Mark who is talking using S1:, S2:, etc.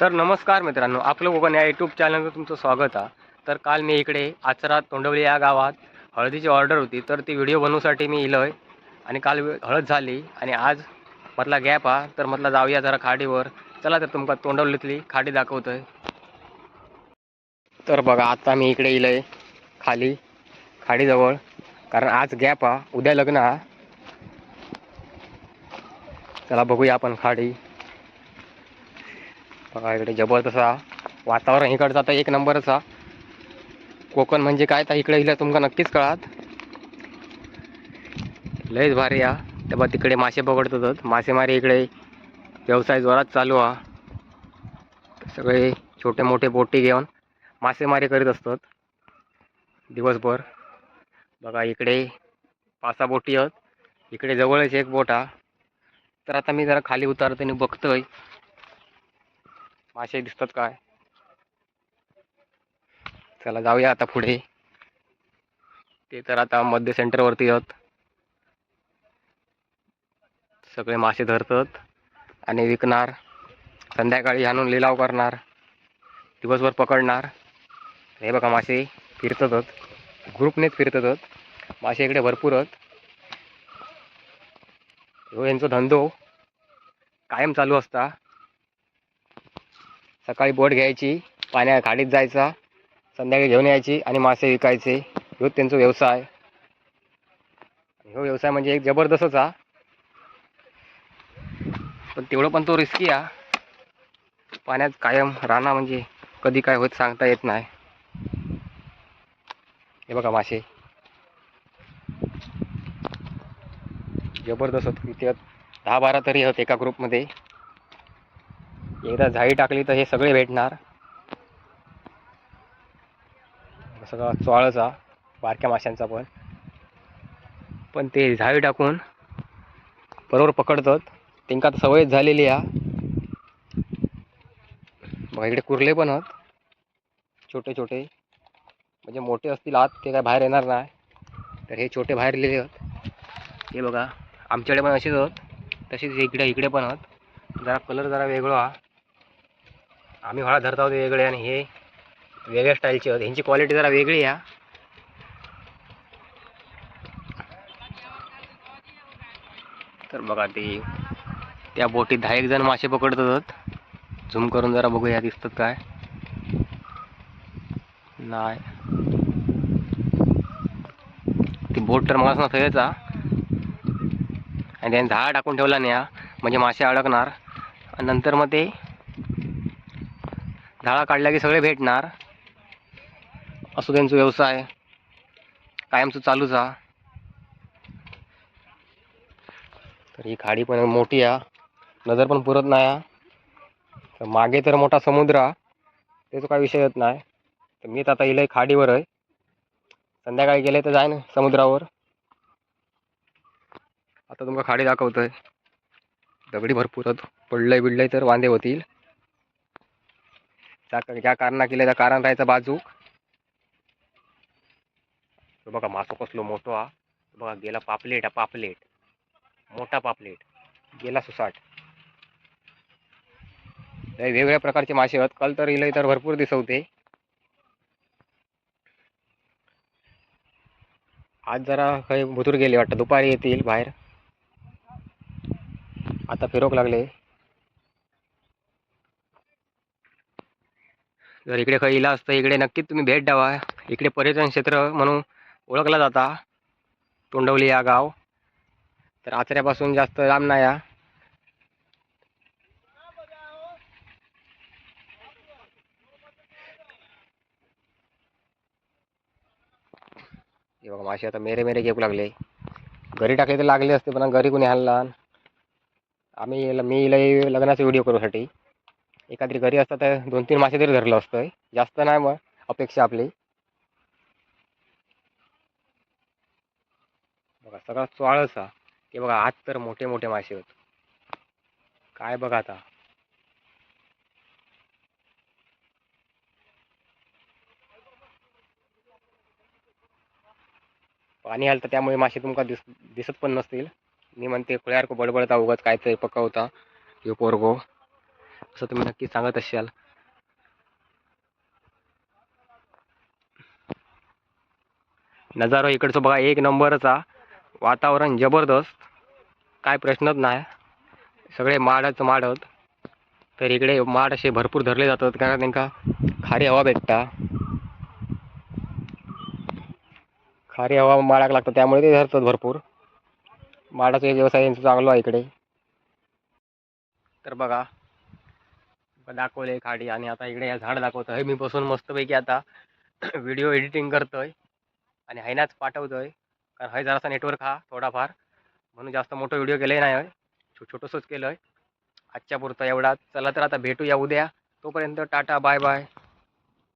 S1: तर नमस्कार मित्रांनो आपलं कोकण या यूट्यूब चॅनलवर तुमचं स्वागत आहे. तर काल मी इकडे आचरा तोंडवली या गावात हळदीची ऑर्डर होती तर ती व्हिडिओ बनवूसाठी मी इलो आहे आणि काल हळद झाली आणि आज मधला गॅप हा तर म्हटलं जाऊया जरा खाडीवर. चला तर तुमका तोंडवलीतली खाडी दाखवतोय. तर बघा आता मी इकडे इलो आहे खाली खाडीजवळ. कारण आज गॅप हा उद्या लग्न हा चला बघूया आपण खाडी. बघा इकडे जबरदस्त वातावरण इकडचं आता एक नंबरच. हा कोकण म्हणजे काय तर इकडे इकडे तुमका नक्कीच कळात लयच भारी हा. तेव्हा तिकडे मासे पकडतात. मासेमारी इकडे व्यवसाय जोरात चालू हा. सगळे छोटे मोठे बोटी घेऊन मासेमारी करीत असतात. दिवसभर. बघा इकडे पाच सहा बोटी आहेत. इकडे जवळच एक बोट हा. तर आता मी जरा खाली उतारतो आणि बघतोय. मासे दिसतात काय? चला जाऊया आता पुढे. ते तर आता मध्य सेंटरवरती आहेत. सगळे मासे धरतात आणि विकणार. संध्याकाळी आणून लिलाव करणार. दिवसभर पकडणार. हे बघा मासे फिरतातच ग्रुपनेच फिरतातच मासे इकडे भरपूर आहेत. ह्यो यांचो धंदो कायम चालू असता. सकाळी बोट घ्यायची पाण्या खाडीत जायचा संध्याकाळी घेऊन यायची आणि मासे विकायचे. ह्यो त्यांचा व्यवसाय. ह्यो व्यवसाय म्हणजे एक जबरदस्तच हा. पण तेवढं पण तो रिस्की हा. पाण्यात कायम राहणं म्हणजे कधी काय होत सांगता येत नाही. हे बघा मासे. जबरदस्त. होत दहा बारा तरी आहेत एका ग्रुपमध्ये एकदा झाडी टाकली तर हे सगळे भेटणार. सगळा चोळचा बारक्या माशांचा पण. पण ते झाळी टाकून बरोबर पकडतात. त्यांना आता सवयच झालेली आहे बघा इकडे कुर्ले पण आहेत. छोटे छोटे. म्हणजे मोठे असतील आत ते काय बाहेर येणार नाही. तर हे छोटे बाहेर लिहिले आहेत. हे बघा आमच्याकडे पण असेच आहेत. तसेच इकडे इकडे पण आहेत. जरा कलर जरा वेगळा. हा आम्ही हळा धरत आहोत वेगळे आणि हे वेगळ्या स्टाईलचे आहेत ह्यांची क्वालिटी जरा वेगळी आहे तर बघा ते त्या बोटीत दहा एक जण मासे पकडतात झूम करून जरा बघूया दिसतात काय. नाही. ती बोट तर मला थंयचा आणि त्याने झाड टाकून ठेवला नाही म्हणजे मासे अडकणार. आणि नंतर मग ते झाडा काढल्या की सगळे भेटणार. असो त्यांचा व्यवसाय. कायमचं चालूच हा तर ही खाडी पण मोठी आहे. नजर पण पुरत नाही तर मागे तर मोठा समुद्र हा त्याचा काही विषय येत नाही. तर मी तर आता इलय खाडीवर आहे. संध्याकाळी गेले तर जाय ना समुद्रावर. आता तुमका खाडी दाखवतोय. दगडी भरपूर आहेत पडलंय बिडलंय तर वांदे होतील. त्या ज्या कारणा केलं त्या कारण राहायचं बाजूक तो बघा मासो कसलो मोठो हा. बघा गेला पापलेट हा पापलेट. मोठा पापलेट. गेला सुसाट. वेगवेगळ्या प्रकारचे मासे आहेत. कल तर इले तर भरपूर दिसवते. आज जरा काही भुतूर गेले वाटतं. दुपारी येतील बाहेर. आता फिरोक लागले. जर इकडे काही इला असतं इकडे नक्कीच तुम्ही भेट द्यावा. इकडे पर्यटन क्षेत्र म्हणून ओळखला जाता. तोंडवली या गाव. तर आचऱ्यापासून जास्त लांब नाही या. हे बघा मासे आता मेरे मेरे घेऊ लागले. घरी टाकले तर लागले असते पण घरी कोणी आणला. आम्ही याला- मी लय लग्नाचा व्हिडिओ करूसाठी. एखादी घरी असतं तर दोन तीन मासे तरी धरलं असतं जास्त नाही मग अपेक्षा आपली. बघा सगळा चोळच हा ते बघा आज तर मोठे मोठे मासे होत. काय बघा आता. पाणी आलं तर त्यामुळे मासे तुमका दिस दिसत पण नसतील. मी म्हणते खुळ्यार बडबडता उगत काय पक्का पकवता. यो पोरगो. असं तुम्ही नक्की सांगत असाल. नजारो इकडचं बघा एक नंबरचा. वातावरण जबरदस्त. काय प्रश्नच नाही. सगळे माडच माडत. तर इकडे माड असे भरपूर धरले जातात कारण त्यांका खारी हवा भेटता. खारी हवा माडाक लागतं त्यामुळे ते धरतात भरपूर. माडाचा व्यवसाय यांचं चांगला आहे इकडे. तर बघा दाखवले खाडी आणि आता इकडे या झाड हे मी बसून मस्तपैकी आता व्हिडिओ एडिटिंग करतोय आणि हैनाच पाठवतोय. कारण हय जरासा नेटवर्क हा थोडाफार. म्हणून जास्त मोठं व्हिडिओ केले नाही छो छोटंसंच केलं आहे आजच्या पुरतं एवढा. चला तर आता भेटूया उद्या. तोपर्यंत टाटा बाय बाय